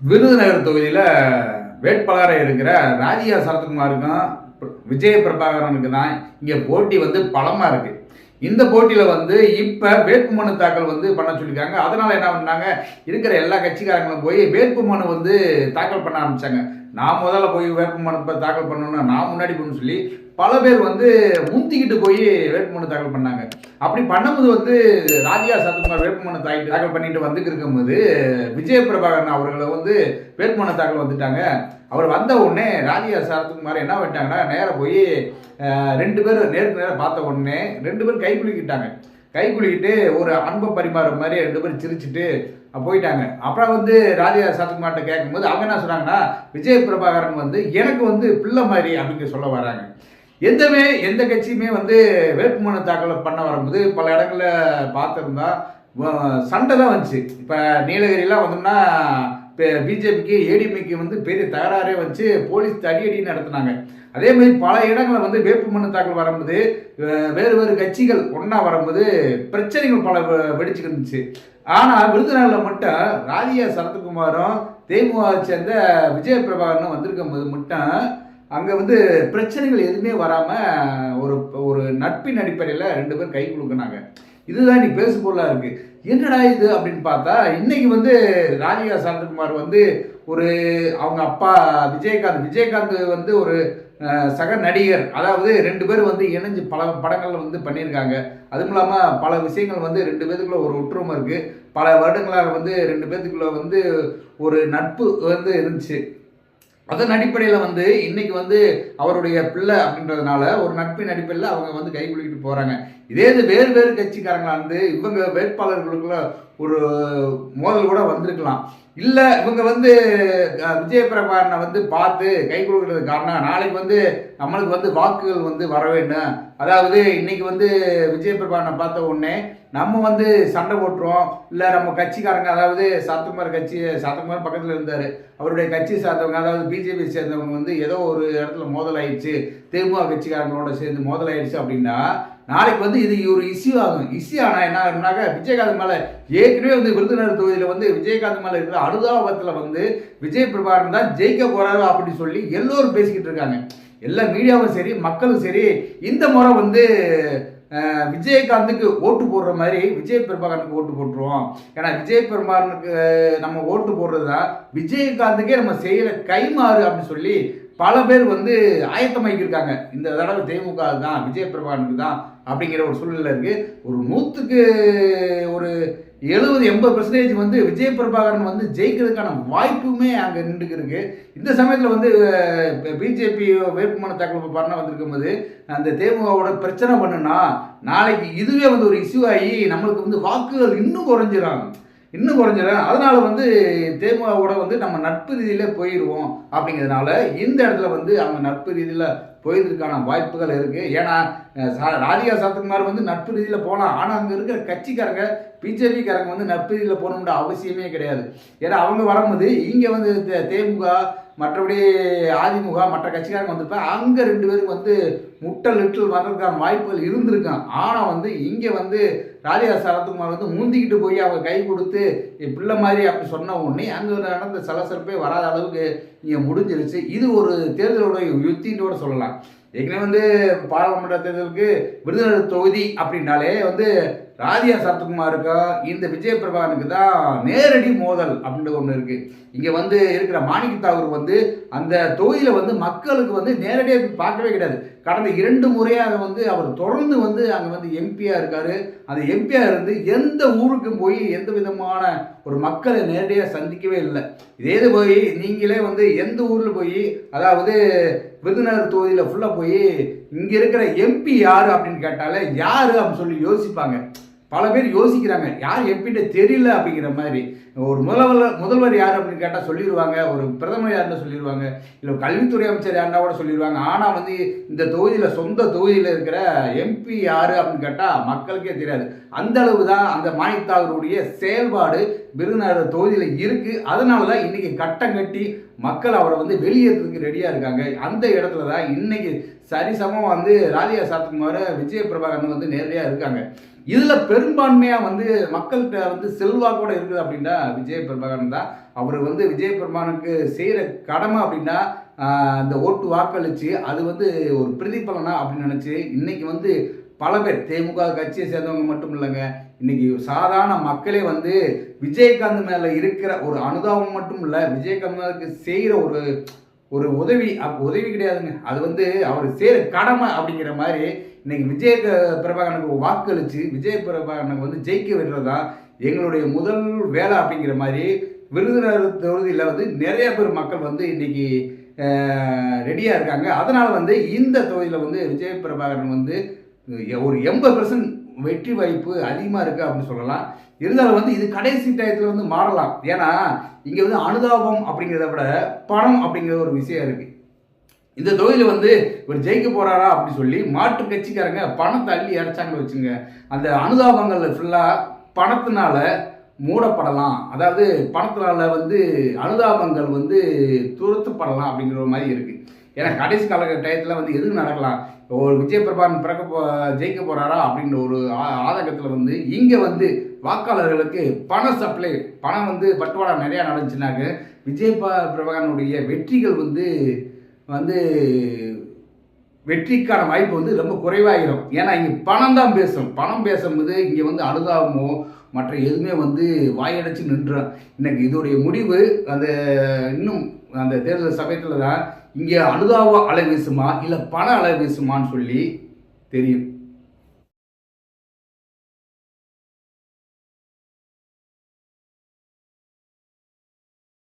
விருதுநகர் தொகுதியில் வேட்பாளராக இருக்கிற ராஜியா சரத்குமாருக்கும் விஜய பிரபாகரனுக்கு தான் இங்கே போட்டி வந்து பலமாக இருக்கு. இந்த போட்டியில் வந்து இப்போ வேட்புமனு தாக்கல் வந்து பண்ண சொல்லியிருக்காங்க. அதனால் என்ன பண்ணாங்க? இருக்கிற எல்லா கட்சிக்காரங்களும் போய் வேட்புமனு வந்து தாக்கல் பண்ண ஆரம்பித்தாங்க நான் முதல்ல போய் வேட்புமனு தாக்கல் பண்ணணும்னு நான் முன்னாடி பண்ணு சொல்லி பல பேர் வந்து முந்திக்கிட்டு போய் வேட்புமனு தாக்கல் பண்ணாங்க. அப்படி பண்ணும்போது வந்து ராஜியா சரத்குமார் வேட்புமனு தாக்கல் தாக்கல் பண்ணிட்டு வந்துட்டு இருக்கும்போது விஜய பிரபாகரன் அவர்களை வந்து வேட்புமனு தாக்கல் வந்துட்டாங்க. அவர் வந்த உடனே ராஜியா சரத்குமார் என்ன பண்ணிட்டாங்கன்னா நேராக போய் ரெண்டு பேர் நேருக்கு நேராக பார்த்த உடனே ரெண்டு பேரும் கை குலுக்கிட்டாங்க. கை குலுக்கிட்டு ஒரு அன்பை பரிமாற மாதிரி ரெண்டு பேரும் சிரிச்சிட்டு போயிட்டாங்க. அப்புறம் வந்து ராஜியா சரத்குமார்ட்ட கேட்கும்போது அவங்க என்ன சொன்னாங்கன்னா விஜய் பிரபாகரன் வந்து எனக்கு வந்து பிள்ளை மாதிரி அப்படின்னு சொல்ல வராங்க. எந்தமே எந்த கட்சியுமே வந்து வேட்புமனு தாக்கல் பண்ண வரும்போது பல இடங்களில் பார்த்துருந்தா சண்டை தான் வந்துச்சு. இப்போ நீலகிரிலாம் வந்தோம்னா இப்போ பிஜேபிக்கு ஏடிஎம்கே வந்து பெரிய தகராறே வந்துச்சு. போலீஸ் தடி நடத்தினாங்க நடத்துனாங்க. அதே மாதிரி பல இடங்களில் வந்து வேட்புமனு தாக்கல் வரும்போது வேறு வேறு கட்சிகள் ஒன்றா வரும்போது பிரச்சனைகள் பல வெ- வெடிச்சுக்கிட்டு இருந்துச்சு. ஆனால் விருதுநகரில் மட்டும் ராஜியா சரத்குமாரும் தேமுக சேர்ந்த விஜயபிரபாகரனும் வந்திருக்கும் போது மட்டும் அங்கே வந்து பிரச்சனைகள் எதுவுமே வராமல் ஒரு ஒரு நட்பின் அடிப்படையில் ரெண்டு பேரும் கை கொடுக்குனாங்க இதுதான் நீ பேசு பொருளாக இருக்கு. என்னடா இது அப்படின்னு பார்த்தா இன்னைக்கு வந்து ராஜிகா சரத்குமார் வந்து ஒரு அவங்க அப்பா விஜயகாந்த் விஜயகாந்த் வந்து ஒரு சக நடிகர். அதாவது ரெண்டு பேரும் வந்து இணைஞ்சு பல படங்கள் வந்து பண்ணியிருக்காங்க. அதுவும் இல்லாமல் பல விஷயங்கள் வந்து ரெண்டு பேத்துக்குள்ள ஒரு ஒற்றுமை இருக்குது பல வருடங்களாக வந்து ரெண்டு பேத்துக்குள்ள வந்து ஒரு நட்பு வந்து இருந்துச்சு. அதன் அடிப்படையில் வந்து இன்னைக்கு வந்து அவருடைய பிள்ளை அப்படின்றதுனால ஒரு நட்பின் அடிப்படையில் அவங்க வந்து கை குலுக்கிட்டு போகிறாங்க இதே இது வேறு வேறு கட்சிக்காரங்களா வந்து இவங்க வேட்பாளர்களுக்குள்ள ஒரு மோதல் கூட வந்திருக்கலாம். இல்லை இவங்க வந்து விஜயபிரபாரனை வந்து பார்த்து கை கொடுக்கறது காரணம் நாளைக்கு வந்து நம்மளுக்கு வந்து வாக்குகள் வந்து வர வேண்டும். அதாவது இன்னைக்கு வந்து விஜயபிரபாரனை பார்த்த உடனே நம்ம வந்து சண்டை போட்டுருவோம். இல்லை நம்ம கட்சிக்காரங்க அதாவது சத்தமர் கட்சி சரத்குமார் பக்கத்தில் இருந்தார். அவருடைய கட்சி சார்ந்தவங்க அதாவது பிஜேபி சேர்ந்தவங்க வந்து ஏதோ ஒரு இடத்துல மோதல் ஆயிடுச்சு திமுக கட்சிக்காரங்களோட சேர்ந்து மோதல் ஆயிடுச்சு அப்படின்னா நாளைக்கு வந்து இது ஒரு இஷ்யூ ஆகும். இஷ்யூ ஆனால் என்ன ஆகும்னாக்க விஜயகாந்த் மேலே ஏற்கனவே வந்து விருதுநகர் தொகுதியில் வந்து விஜயகாந்த் மேலே இருக்கிற அனுதாபத்தில் வந்து விஜய் பிரபாகரன் தான் ஜெயிக்க போகிறாரு அப்படின்னு சொல்லி எல்லோரும் பேசிக்கிட்டு இருக்காங்க. எல்லா மீடியாவும் சரி மக்களும் சரி இந்த முறை வந்து விஜயகாந்துக்கு ஓட்டு போடுற மாதிரி விஜய் பிரபாகரனுக்கு ஓட்டு போட்டுருவோம். ஏன்னா விஜய் பிரபாகரனுக்கு நம்ம ஓட்டு போடுறது தான் விஜயகாந்துக்கே நம்ம செய்கிற கைமாறு அப்படின்னு சொல்லி பல பேர் வந்து ஆயத்தமாக்கியிருக்காங்க. இந்த தடவை திமுக தான் விஜய் பிரபாகரனுக்கு தான் அப்படிங்கிற ஒரு சூழ்நிலை இருக்குது ஒரு நூற்றுக்கு ஒரு எழுபது எண்பது பர்சன்டேஜ் வந்து விஜய் பிரபாகரன் வந்து ஜெயிக்கிறதுக்கான வாய்ப்புமே அங்கே நின்றுக்கு இருக்குது இந்த சமயத்தில் வந்து பிஜேபி வேட்புமனு தாக்கல் பண்ண வந்திருக்கும் போது அந்த தேமுகவோட பிரச்சனை பண்ணுனா நாளைக்கு இதுவே வந்து ஒரு இஷ்யூ ஆகி நம்மளுக்கு வந்து வாக்குகள் இன்னும் குறைஞ்சிடும் இன்னும் குறைஞ்சிடும் அதனால் வந்து தேமுகவோட வந்து நம்ம நட்பு ரீதியில் போயிடுவோம் அப்படிங்கிறதுனால இந்த இடத்துல வந்து அவங்க நட்பு ரீதியில் போயதுக்கான வாய்ப்புகள் இருக்குது ஏன்னா சா- ராதிகா சரத்குமார் வந்து நட்பு ரீதியில் போகலாம் ஆனால் அங்கே இருக்கிற கட்சிக்காரங்க பிஜேபிக்காரங்க வந்து நட்பு ரீதியில் போகணுன்ற அவசியமே கிடையாது. ஏன்னா அவங்க வரும்போது இங்கே வந்து தே- தேமுக மற்றபடி அதிமுக மற்ற கட்சிக்காரங்க வந்திருப்ப அங்கே ரெண்டு பேருக்கு வந்து முட்டல் லிட்டல் வர்றதுக்கான வாய்ப்புகள் இருந்திருக்கான் ஆனால் வந்து இங்கே வந்து ராஜா சரத்குமார் வந்து மூந்திக்கிட்டு போய் அவங்க கை கொடுத்து பிள்ளை மாதிரி அப்படி சொன்ன உடனே அங்கே நடந்த சலசலப்பே வராத அளவுக்கு இங்கே முடிஞ்சிருச்சு. இது ஒரு தேர்தலோட யுத்தின்னு கூட சொல்லலாம். ஏற்கனவே வந்து பாராளுமன்ற தேர்தலுக்கு விருதுநகர் தொகுதி அப்படின்னாலே வந்து ராதியா சரத்குமாருக்கும் இந்த விஜய பிரபாகனுக்கு தான் நேரடி மோதல் அப்படின்ற ஒன்று இருக்கு. இங்கே வந்து இருக்கிற மாணிக்க தாகூர் வந்து அந்த தொகுதியில் வந்து மக்களுக்கு வந்து நேரடியாக பார்க்கவே கிடையாது. கடந்த இரண்டு முறையாக வந்து அவர் தொடர்ந்து வந்து அங்கே வந்து எம்பியாக இருக்காரு. அந்த எம்பியாக இருந்து எந்த ஊருக்கும் போய் எந்த விதமான ஒரு மக்களை நேரடியாக சந்திக்கவே இல்லை. இதே இது போய் நீங்களே வந்து எந்த ஊரில் போய் அதாவது விருதுநகர் தொகுதியில் ஃபுல்லாக போய் இங்கே இருக்கிற எம்பி யார் அப்படின்னு கேட்டாலே யார் அப்படின்னு சொல்லி யோசிப்பாங்க. பல பேர் யோசிக்கிறாங்க யார் எம்பிட்ட தெரியல அப்படிங்கிற மாதிரி. ஒரு முதல்வர் முதல்வர் யார் அப்படின்னு கேட்டால் சொல்லிடுவாங்க ஒரு பிரதமர் யாருன்னு சொல்லிடுவாங்க இல்லை கல்வித்துறை அமைச்சர் யாருன்னா கூட சொல்லிடுவாங்க ஆனால் வந்து இந்த தொகுதியில் சொந்த தொகுதியில் இருக்கிற எம்பி யார் அப்படின்னு கேட்டால் மக்களுக்கே தெரியாது. அந்த அளவு தான் அந்த மாணித்தாகருடைய செயல்பாடு விருதுநகர் தொகுதியில் இருக்குது அதனால தான் இன்றைக்கி கட்டம் கட்டி மக்கள் அவரை வந்து வெளியேறதுக்கு ரெடியாக இருக்காங்க. அந்த இடத்துல தான் இன்னைக்கு சரிசமம் வந்து ராதிகா சாத்துக்குமார் விஜய பிரபாகரன் வந்து நேரடியாக இருக்காங்க. இதில் பெரும்பான்மையாக வந்து மக்கள்கிட்ட வந்து செல்வாக்கோட இருக்குது அப்படின்னா விஜய் பிரபாகரன் தான். அவர் வந்து விஜய் பிரபாகரனுக்கு செய்கிற கடமை அப்படின்னா இந்த ஓட்டு வாக்களித்து அது வந்து ஒரு பிரதிபலனா அப்படின்னு நினச்சி இன்றைக்கி வந்து பல பேர் தேமுக கட்சியை சேர்ந்தவங்க மட்டும் இல்லைங்க. இன்னைக்கு சாதாரண மக்களே வந்து விஜயகாந்த் மேலே இருக்கிற ஒரு அனுதாபம் மட்டும் இல்லை விஜயகாந்த் செய்கிற ஒரு ஒரு உதவி அப் உதவி கிடையாதுங்க. அது வந்து அவர் செய்கிற கடமை அப்படிங்கிற மாதிரி இன்னைக்கு விஜய பிரபாகரனுக்கு வாக்களித்து விஜய பிரபாகரனுக்கு வந்து ஜெயிக்க விடுறதா எங்களுடைய முதல் வேலை அப்படிங்கிற மாதிரி விருதுநகர் தொகுதியில் வந்து நிறைய பேர் மக்கள் வந்து இன்னைக்கு ரெடியாக இருக்காங்க. அதனால் வந்து இந்த தொகுதியில் வந்து விஜய பிரபாகரன் வந்து ஒரு எண்பது பர்சன்ட் வெற்றி வாய்ப்பு அதிகமாக இருக்குது அப்படின்னு சொல்லலாம். இருந்தாலும் வந்து இது கடைசி டயத்தில் வந்து மாறலாம். ஏன்னா இங்கே வந்து அனுதாபம் அப்படிங்கிறத விட பணம் அப்படிங்கிற ஒரு விஷயம் இருக்குது இந்த தொகுதியில் வந்து இவர் ஜெயிக்க போகிறாரா அப்படின்னு சொல்லி மாற்று கட்சிக்காரங்க பணத்தை அள்ளி இறைச்சாங்கன்னு வச்சுங்க அந்த அனுதாபங்கள் ஃபுல்லாக பணத்தினால மூடப்படலாம். அதாவது பணத்தினால வந்து அனுதாபங்கள் வந்து துரத்தப்படலாம் அப்படிங்கிற ஒரு மாதிரி இருக்குது ஏன்னா கடைசி கால டயத்தில் வந்து எதுவும் நடக்கலாம். ஒரு விஜய் பிரபான் பிறக்க போ ஜெயிக்க போகிறாரா அப்படின்ற ஒரு ஆ- ஆதங்கத்தில் வந்து இங்கே வந்து வாக்காளர்களுக்கு பண சப்ளை பணம் வந்து பட்டுவாடா நிறையா நடந்துச்சுனாக்க விஜய் பிரபாகனுடைய வெற்றிகள் வந்து வந்து வெற்றிக்கான வாய்ப்பு வந்து ரொம்ப குறைவாகிடும் ஏன்னா இங்கே பணம் தான் பேசும். பணம் பேசும்போது இங்கே வந்து அனுதாபமோ மற்ற எதுவுமே வந்து வாயடைச்சு நின்றோம். இன்னைக்கு இதோடைய முடிவு அந்த இன்னும் அந்த தேர்தல் சமயத்தில் தான் இங்கே அனுதாப அலை வீசுமா இல்லை பண அலை வீசுமான்னு சொல்லி தெரியும்.